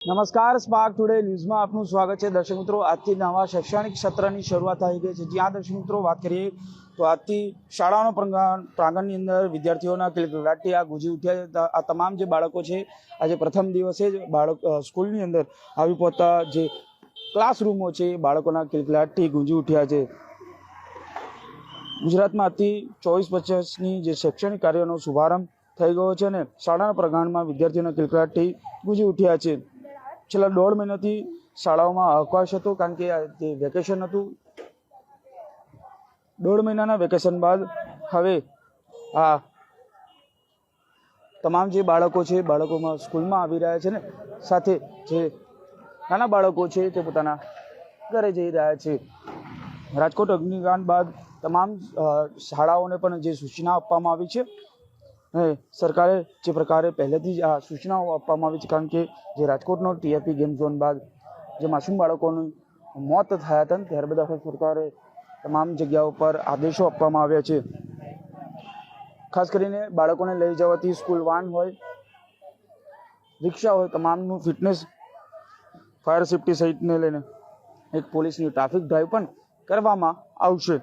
નમસ્કાર spark today ન્યૂઝમાં આપનું સ્વાગત છે. દર્શક મિત્રો, આજથી નવા શૈક્ષણિક સત્રની શરૂઆત થઈ ગઈ છે. જ્યાં દર્શક મિત્રો, વાત કરીએ તો આજથી શાળાનો પ્રાંગણ પ્રાંગણની અંદર વિદ્યાર્થીઓના કિલકલાટી આ ગુંજી ઉઠ્યા આ તમામ જે બાળકો છે, આજે પ્રથમ દિવસે જ બાળક સ્કૂલની અંદર આવી પહોંચતા જે ક્લાસરૂમો છે બાળકોના કિલકલાટી ગુંજી ઉઠ્યા છે. ગુજરાતમાં આજથી ચોવીસ પચાસની જે શૈક્ષણિક કાર્યનો શુભારંભ થઈ ગયો છે અને શાળાના પ્રગાણમાં વિદ્યાર્થીઓના કિલકલાટથી ગુંજી ઉઠ્યા છે. છેલ્લા દોઢ મહિનાથી શાળાઓમાં અવકાશ હતો, કારણ કે જે વેકેશન હતું, દોઢ મહિનાના વેકેશન બાદ હવે આ તમામ જે બાળકો છે, બાળકોમાં સ્કૂલમાં આવી રહ્યા છે ને, સાથે જે નાના બાળકો છે તે પોતાના ઘરે જઈ રહ્યા છે. રાજકોટ અગ્નિકાંડ બાદ તમામ શાળાઓને પણ જે સૂચના આપવામાં આવી છે સરકારે જે પ્રકારે પહેલેથી જ આ સૂચનાઓ આપવામાં આવી છે, કારણ કે જે રાજકોટનો ટીઆરપી ગેમ ઝોન બાદ જે માસૂમ બાળકોનું મોત થયા હતા ત્યાર ત્યારબાદ આખા સરકારે તમામ જગ્યાઓ પર આદેશો આપવામાં આવ્યા છે. ખાસ કરીને બાળકોને લઈ જવાથી સ્કૂલ વાન હોય, રિક્ષા હોય, તમામનું ફિટનેસ, ફાયર સેફટી સહિતને લઈને એક પોલીસની ટ્રાફિક ડ્રાઈવ પણ કરવામાં આવશે.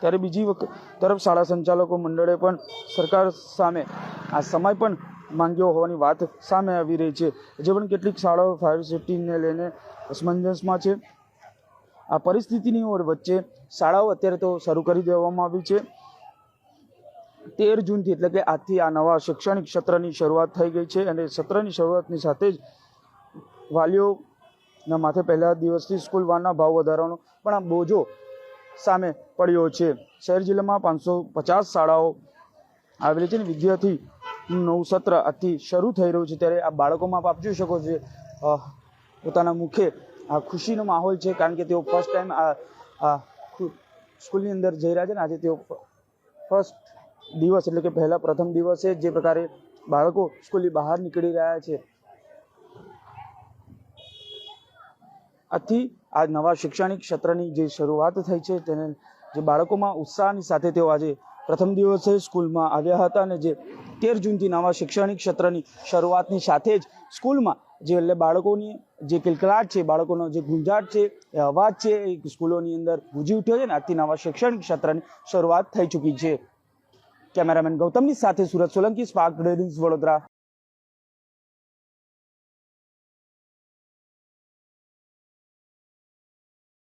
ત્યારે બીજી વખત તરફ શાળા સંચાલકો મંડળે પણ સરકાર સામે આ સમય પણ માંગ્યો હોવાની વાત સામે આવી રહી છે. હજી પણ કેટલીક શાળાઓ ફાયર સેફટીને લઈને અસમંજસમાં છે. આ પરિસ્થિતિની વચ્ચે શાળાઓ અત્યારે તો શરૂ કરી દેવામાં આવી છે. તેર જૂનથી એટલે કે આજથી આ નવા શૈક્ષણિક સત્રની શરૂઆત થઈ ગઈ છે અને સત્રની શરૂઆતની સાથે જ વાલીઓના માથે પહેલા દિવસથી સ્કૂલ વાનના ભાવ વધારવાનો પણ આ બોજો સામે પડ્યો છે. શહેર જિલ્લામાં પાંચસો પચાસ શાળાઓ આવેલી છે ને વિદ્યાર્થી નવું સત્ર આજથી શરૂ થઈ રહ્યું છે. ત્યારે આ બાળકોમાં આપ જોઈ શકો છો પોતાના મુખે આ ખુશીનો માહોલ છે કારણ કે તેઓ ફર્સ્ટ ટાઈમ આ સ્કૂલની અંદર જઈ રહ્યા છે ને આજે તેઓ ફર્સ્ટ દિવસ એટલે કે પહેલા પ્રથમ દિવસે જે પ્રકારે બાળકો સ્કૂલની બહાર નીકળી રહ્યા છે. આજથી આ નવા શૈક્ષણિક ક્ષેત્રની જે શરૂઆત થઈ છે, તેને જે બાળકોમાં ઉત્સાહની સાથે તેઓ આજે પ્રથમ દિવસે સ્કૂલમાં આવ્યા હતા અને જે તેર જૂનથી નવા શૈક્ષણિક ક્ષેત્રની શરૂઆતની સાથે જ સ્કૂલમાં જે એટલે બાળકોની જે કિલકલાટ છે, બાળકોનો જે ગુંજાટ છે, એ અવાજ છે, એ સ્કૂલોની અંદર ગુંજી ઉઠ્યો છે ને આજથી નવા શૈક્ષણિક ક્ષેત્રની શરૂઆત થઈ ચૂકી છે. કેમેરામેન ગૌતમની સાથે સુરત સોલંકી, સ્પાર્ક વડોદરા.